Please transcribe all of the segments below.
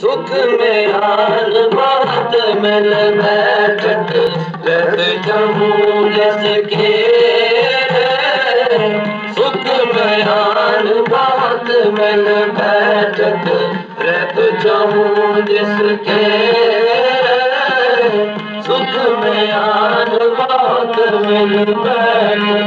सुख में आन बात मिल रख जमू जस के सुख में आन बात मिल बैठक रख जमू जिसके सुख में आन बात मिल बैठक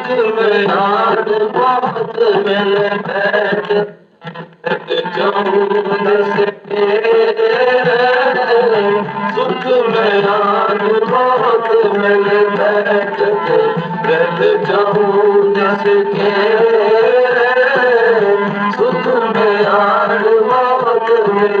सुख में आन बहुत मिल बैठ चौदस के सुख में आन बहुत मिल बैठ रथ चौदस के सुख में आन बहुत मिल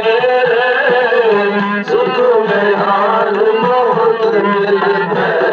हाल मोहन به